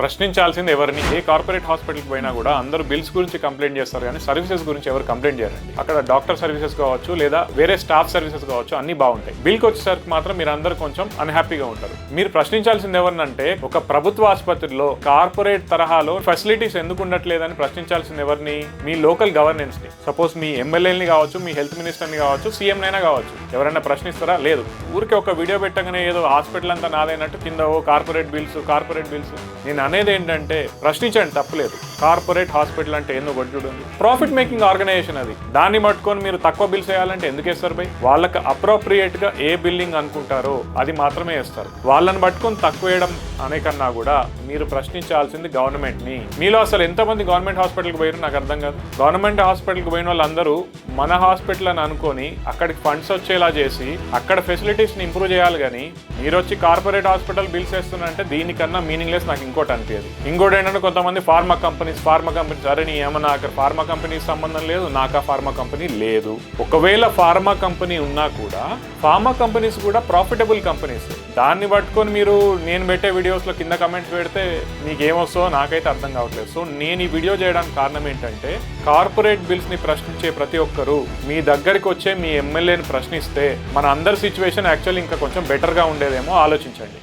ప్రశ్నించాల్సింది ఎవరిని? ఏ కార్పొరేట్ హాస్పిటల్కి పోయినా కూడా అందరూ బిల్స్ గురించి కంప్లైంట్ చేస్తారు కానీ సర్వీసెస్ గురించి ఎవరు కంప్లైంట్ చేయరండి. అక్కడ డాక్టర్ సర్వీసెస్ కావచ్చు లేదా వేరే స్టాఫ్ సర్వీసెస్ కావచ్చు అన్ని బాగుంటాయి. బిల్కి వచ్చేసరికి మాత్రం మీరు అందరూ కొంచెం అన్హ్యాపీగా ఉంటారు. మీరు ప్రశ్నించాల్సింది ఎవరినంటే ఒక ప్రభుత్వ ఆసుపత్రిలో కార్పొరేట్ తరహాలో ఫెసిలిటీస్ ఎందుకు ఉండట్లేదని ప్రశ్నించాల్సింది ఎవరిని? మీ లోకల్ గవర్నెన్స్ని. సపోజ్ మీ ఎమ్మెల్యేని కావచ్చు మీ హెల్త్ మినిస్టర్ని కావచ్చు సీఎం అయినా కావచ్చు. ఎవరైనా ప్రశ్నిస్తారా? లేదు. ఊరికే ఒక వీడియో పెట్టగానే ఏదో హాస్పిటల్ అంతా నాదైనట్టు కింద ఓ కార్పొరేట్ బిల్స్ కార్పొరేట్ బిల్స్. నేను అనేది ఏంటంటే ప్రశ్నించండి తప్పలేదు. కార్పొరేట్ హాస్పిటల్ అంటే ఎందుకు కొట్టుడు ప్రాఫిట్ మేకింగ్ ఆర్గనైజేషన్ అది. దాన్ని పట్టుకొని మీరు తక్కువ బిల్స్ వేయాలంటే ఎందుకు వేస్తారు బై వాళ్ళకి అప్రోప్రియేట్గా ఏ బిల్లింగ్ అనుకుంటారో అది మాత్రమే వేస్తారు. వాళ్ళని పట్టుకొని తక్కువ వేయడం అనే కన్నా కూడా మీరు ప్రశ్నించాల్సింది గవర్నమెంట్ని. మీలో అసలు ఎంతమంది గవర్నమెంట్ హాస్పిటల్కి పోయారు నాకు అర్థం కాదు. గవర్నమెంట్ హాస్పిటల్కి పోయిన వాళ్ళందరూ మన హాస్పిటల్ అని అనుకొని అక్కడికి ఫండ్స్ వచ్చేలా చేసి అక్కడ ఫెసిలిటీస్ని ఇంప్రూవ్ చేయాలి కానీ మీరు వచ్చి కార్పొరేట్ హాస్పిటల్ బిల్స్ వేస్తున్నారంటే దీనికన్నా మీనింగ్లెస్ నాకు ఇంకోటి అనిపించదు. ఇంకోటి ఏంటంటే కొంతమంది ఫార్మా కంపెనీస్ ఫార్మా కంపెనీస్ అరే నీ ఏమన్నా అక్కడ ఫార్మా కంపెనీస్ సంబంధం లేదు నాకు ఆ ఫార్మా కంపెనీ లేదు. ఒకవేళ ఫార్మా కంపెనీ ఉన్నా కూడా ఫార్మా కంపెనీస్ కూడా ప్రాఫిటబుల్ కంపెనీస్. దాన్ని పట్టుకొని మీరు నేను పెట్టే వీడియోస్లో కింద కమెంట్స్ పెడితే మీకు నాకైతే అర్థం కావట్లేదు. సో నేను ఈ వీడియో చేయడానికి కారణం ఏంటంటే కార్పొరేట్ బిల్స్ని ప్రశ్నించే ప్రతి ఒక్కరూ మీ దగ్గరికి వచ్చే మీ ఎమ్మెల్యేని ప్రశ్నిస్తే మన అందరి సిచ్యువేషన్ యాక్చువల్లీ ఇంకా కొంచెం బెటర్గా ఉండేదేమో ఆలోచించండి.